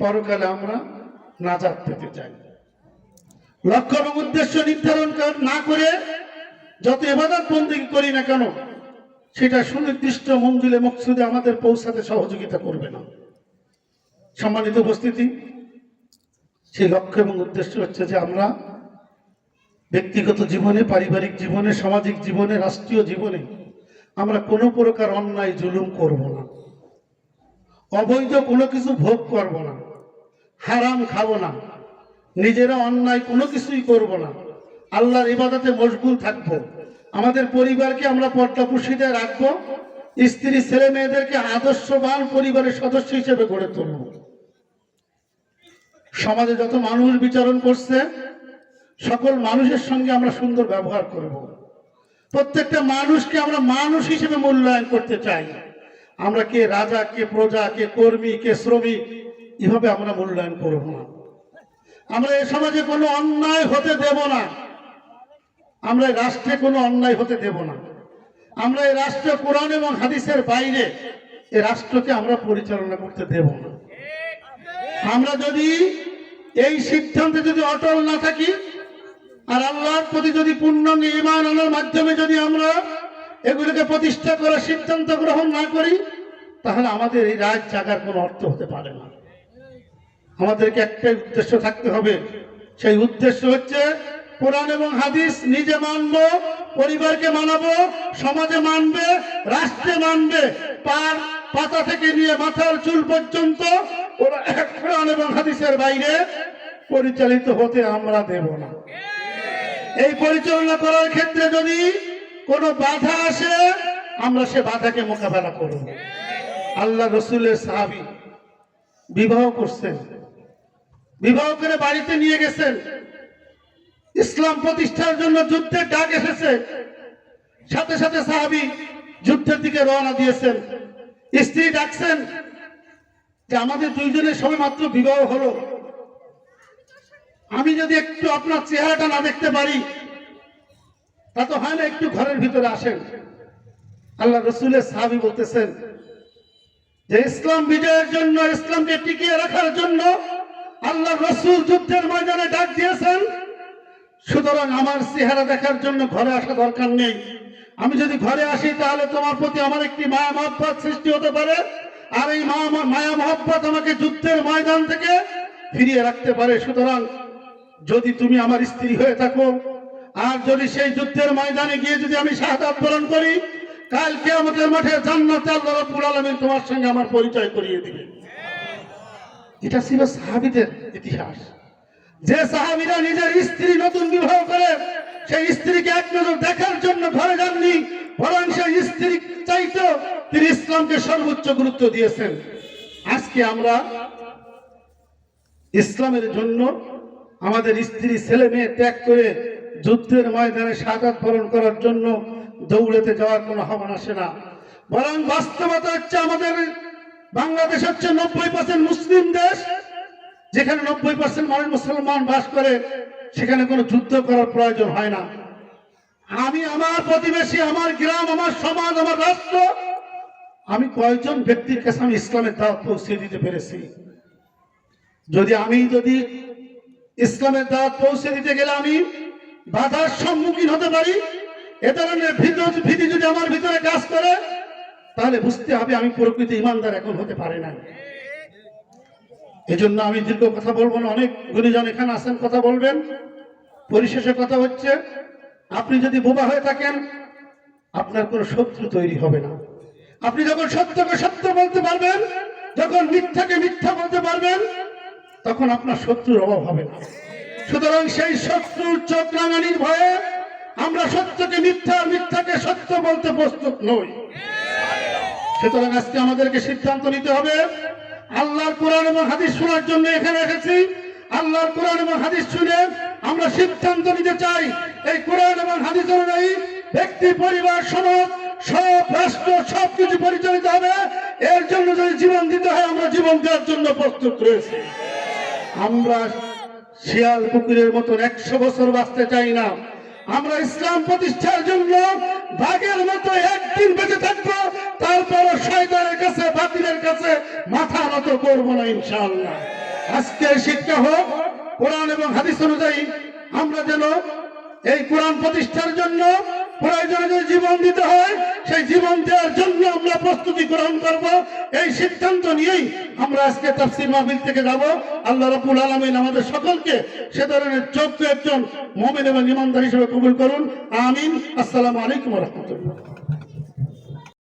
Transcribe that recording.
পরকালে আমরা নাজাত পেতে চাই। লক্ষ্য এবং উদ্দেশ্য নির্ধারণ না করে যত এবাদত বন্দী করি না কেন, সেটা সুনির্দিষ্ট মঞ্জুলে, মকসুদে আমাদের পৌঁছাতে সহযোগিতা করবে না। সম্মানিত উপস্থিতি, সেই লক্ষ্য এবং উদ্দেশ্য হচ্ছে যে আমরা ব্যক্তিগত জীবনে, পারিবারিক জীবনে, সামাজিক জীবনে, রাষ্ট্রীয় জীবনে আমরা কোনো প্রকার অন্যায়, জুলুম করব না। অবৈধ কোনো কিছু ভোগ করব না। হারাম খাব না। নিজেরা অন্যায় কোনো কিছুই করব না। আল্লাহর ইবাদতে মশগুল থাকব। আমাদের পরিবারকে আমরা পর্দা পর্দাপুষিতে রাখব। স্ত্রী, ছেলে মেয়েদেরকে আদর্শবান পরিবারের সদস্য হিসেবে গড়ে তুলব। সমাজে যত মানুষ বিচারণ করছে, সকল মানুষের সঙ্গে আমরা সুন্দর ব্যবহার করব। প্রত্যেকটা মানুষকে আমরা মানুষ হিসেবে মূল্যায়ন করতে চাই। আমরা কে রাজা, কে প্রজা, কে কর্মী, কে শ্রমিক এভাবে আমরা মূল্যায়ন করব না। আমরা এ সমাজে কোনো অন্যায় হতে দেব না। আমরা রাষ্ট্রে কোনো অন্যায় হতে দেব না। আমরা এই রাষ্ট্র কোরআন এবং হাদিসের বাইরে এ রাষ্ট্রকে আমরা পরিচালনা করতে দেব না। আমরা যদি এই সিদ্ধান্তে যদি অটল না থাকি, আর আল্লাহর প্রতি যদি পূর্ণাঙ্গ ইমান আনার মাধ্যমে যদি আমরা এগুলোকে প্রতিষ্ঠা করার সিদ্ধান্ত গ্রহণ না করি, তাহলে আমাদের এই রাজ জাগার কোনো অর্থ হতে পারে না। আমাদেরকে একটাই উদ্দেশ্য থাকতে হবে। সেই উদ্দেশ্য হচ্ছে কোরআন এবং হাদিস নিজে মানব, পরিবারকে মানাবো, সমাজে মানবে, রাষ্ট্রে মানবে পার পাতা থেকে নিয়ে মাথার চুল পর্যন্ত কোরআন এবং হাদিসের বাইরে পরিচালিত হতে আমরা দেব না। এই পরিচালনা করার ক্ষেত্রে যদি কোনো বাধা আসে, আমরা সে বাধাকে মোকাবেলা করব। আল্লাহ রসুলের সাহাবি বিবাহ করছেন। বিবাহ করে বাড়িতে নিয়ে গেছেন। ইসলাম প্রতিষ্ঠার জন্য যুদ্ধের ডাক এসেছে। সাথে সাথে সাহাবি যুদ্ধের দিকে রওনা দিয়েছেন। স্ত্রী ডাকছেন যে, আমাদের দুইজনের সবে মাত্র বিবাহ হলো। আমি যদি একটু আপনার চেহারাটা না দেখতে পারি, তা তো হয় না একটু ঘরের ভিতরে আসেন। আল্লাহ রসুলের সাহাবি বলতেছেন যে, ইসলাম বিজয়ের জন্য, ইসলামকে টিকিয়ে রাখার জন্য আল্লাহ রসুল যুদ্ধের ময়দানে ডাক দিয়েছেন, সুতরাং আমার চেহারা দেখার জন্য ঘরে আসা দরকার নেই। আমি যদি ঘরে আসি, তাহলে তোমার প্রতি আমার একটি মায়া মহব্বত সৃষ্টি হতে পারে, আর এই মায়া মহব্বত আমাকে যুদ্ধের ময়দান থেকে ফিরিয়ে রাখতে পারে। সুতরাং যদি তুমি আমার স্ত্রী হয়ে থাকো, আর যদি সেই যুদ্ধের ময়দানে গিয়ে যদি আমি শাহাদাত বরণ করি, কালকে আমাদের মাঠে জান্নাতে আল্লাহ রাব্বুল তোমার সঙ্গে আমার পরিচয় করিয়ে দিবে। এটা ছিল সাহাবীদের ইতিহাস। যে সাহাবীরা নিজের স্ত্রী নতুন বিবাহ করে, সেই স্ত্রীকে এক নজর দেখার জন্য ঘরে যাননি, বরং সেই স্ত্রী চাইতো তিনি ইসলামকে সর্বোচ্চ গুরুত্ব দিয়েছেন। আজকে আমরা ইসলামের জন্য আমাদের স্ত্রী, ছেলে, মেয়ে ত্যাগ করে যুদ্ধের ময়দানে সাজাত বরণ করার জন্য দৌড়েতে যাওয়ার কোনো আহ্বান আসে না। বরং বাস্তবতা হচ্ছে আমাদের বাংলাদেশ হচ্ছে নব্বই পার্সেন্ট মুসলিম দেশ। যেখানে নব্বই পার্সেন্ট মানুষ মুসলমান বাস করে, সেখানে কোনো যুদ্ধ করার প্রয়োজন হয় না। আমি আমার প্রতিবেশী, আমার গ্রাম, আমার সমাজ, আমার রাষ্ট্র, আমি কয়েকজন ব্যক্তির কাছে আমি ইসলামের দাওয়াত পৌঁছে দিতে পেরেছি। যদি আমি যদি ইসলামের দাওয়াত পৌঁছে দিতে গেলে আমি বাধার সম্মুখীন হতে পারি, এ ধরনের ভীত- যদি আমার তাহলে বুঝতে হবে আমি প্রকৃতি ইমানদার এখন হতে পারে না। এজন্য আমি দীর্ঘ কথা বলব না, অনেক গুণীজন এখানে আছেন কথা বলবেন। পরিশেষে কথা হচ্ছে, আপনি যদি বোবা হয়ে থাকেন, আপনার কোনো শত্রু তৈরি হবে না। আপনি যখন সত্যকে সত্য বলতে পারবেন, যখন মিথ্যাকে মিথ্যা বলতে পারবেন, তখন আপনার শত্রুর অভাব হবে না। সুতরাং সেই শত্রুর চোখ রাঙানির ভয়ে আমরা সত্যকে মিথ্যা মিথ্যাকে সত্য বলতে প্রস্তুত নই। সুতরাং আজকে আমাদেরকে সিদ্ধান্ত নিতে হবে। আল্লাহর কোরআন এবং হাদিস শোনার জন্য এখানে এসেছি। আল্লাহর কোরআন এবং হাদিস শুনে আমরা সিদ্ধান্ত নিতে চাই। এই কোরআন এবং হাদিস অনুযায়ী ব্যক্তি, পরিবার, সমাজ, সব রাষ্ট্র সব কিছু পরিচালিত হবে। এর জন্য যদি জীবন দিতে হয়, আমরা জীবন দেওয়ার জন্য প্রস্তুত রয়েছি। আমরা শিয়াল কুকুরের মতন একশো বছর বাঁচতে চাই না। আমরা ইসলাম প্রতিষ্ঠার জন্য বাঘের মতো একদিন শয়তানের কাছে মাথা নত করব না, ইনশাআল্লাহ। আজকের শিক্ষা হোক, কোরআন এবং হাদিস অনুযায়ী আমরা যেন এই কোরআন প্রতিষ্ঠার জন্য প্রয়োজনে জীবন দিতে হয়, সেই জীবন দেওয়ার জন্য আমরা প্রস্তুতি গ্রহণ করব। এই সিদ্ধান্ত নিয়েই আমরা আজকে তাফসির মাহফিল থেকে যাব। আল্লাহ রাব্বুল আলামিন আমাদের সকলকে সে ধরনের যোগ্য একজন মুমিন এবং ইমানদার হিসেবে কবুল করুন। আমিন। আসসালামু আলাইকুম রাহমাতুল্লাহ।